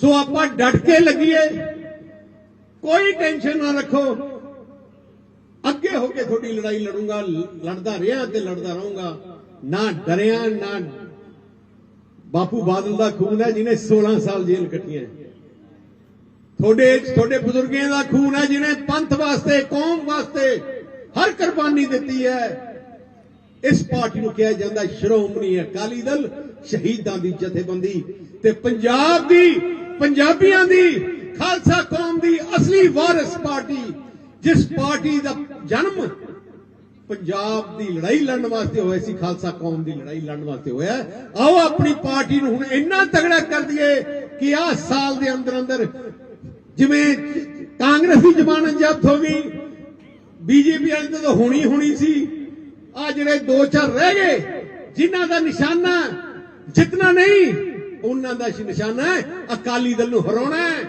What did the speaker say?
ਸੋ ਆਪਾਂ ਡਟ ਕੇ ਲੱਗੀਏ। ਕੋਈ ਟੈਨਸ਼ਨ ਨਾ ਰੱਖੋ। ਅੱਗੇ ਹੋ ਕੇ ਤੁਹਾਡੀ ਲੜਾਈ ਲੜੂੰਗਾ, ਲੜਦਾ ਰਿਹਾ ਤੇ ਲੜਦਾ ਰਹੂੰਗਾ। ਨਾ ਡਰਿਆ, ਨਾ ਬਾਪੂ ਬਾਦਲ ਦਾ ਖੂਨ ਹੈ ਜਿਹਨੇ 16 ਸਾਲ ਜੇਲ੍ਹ ਕੱਟੀਆਂ ਤੁਹਾਡੇ ਤੁਹਾਡੇ ਬਜ਼ੁਰਗਾਂ ਦਾ ਖੂਨ ਹੈ ਜਿਹਨੇ ਪੰਥ ਵਾਸਤੇ, ਕੌਮ ਵਾਸਤੇ ਹਰ ਕੁਰਬਾਨੀ ਦਿੱਤੀ ਹੈ। ਇਸ ਪਾਰਟੀ ਨੂੰ ਕਿਹਾ ਜਾਂਦਾ ਸ਼੍ਰੋਮਣੀ ਅਕਾਲੀ ਦਲ ਸ਼ਹੀਦਾਂ ਦੀ ਜਥੇਬੰਦੀ ਤੇ ਪੰਜਾਬ ਦੀ ਪੰਜਾਬੀਆਂ ਦੀ, ਖਾਲਸਾ ਕੌਮ ਦੀ ਅਸਲੀ ਵਾਰਿਸ ਪਾਰਟੀ, ਜਿਸ ਪਾਰਟੀ ਦਾ ਜਨਮ ਪੰਜਾਬ ਦੀ ਲੜਾਈ ਲੜਨ ਵਾਸਤੇ ਹੋਇਆ ਸੀ, ਖਾਲਸਾ ਕੌਮ ਦੀ ਲੜਾਈ ਲੜਨ ਵਾਸਤੇ ਹੋਇਆ। ਆਓ ਆਪਣੀ ਪਾਰਟੀ ਨੂੰ ਹੁਣ ਇੰਨਾ ਤਗੜਾ ਕਰ ਦਈਏ ਕਿ ਆਹ ਸਾਲ ਦੇ ਅੰਦਰ ਅੰਦਰ ਜਿਵੇਂ ਕਾਂਗਰਸ ਦੀ ਜ਼ਮਾਨਤ ਜ਼ਬਤ ਹੋ ਗਈ, ਬੀਜੇਪੀ ਵਾਲੇ ਤਾਂ ਹੋਣੀ ਹੋਣੀ ਸੀ। ਆ ਜਿਹੜੇ ਦੋ ਚਾਰ ਰਹਿ ਗਏ, ਜਿਨ੍ਹਾਂ ਦਾ ਨਿਸ਼ਾਨਾ ਜਿੱਤਣਾ ਨਹੀਂ ਉਹਨਾਂ ਦਾ ਨਿਸ਼ਾਨਾ ਹੈ। ਅਕਾਲੀ ਦਲ ਨੂੰ ਹਰਾਉਣਾ ਹੈ।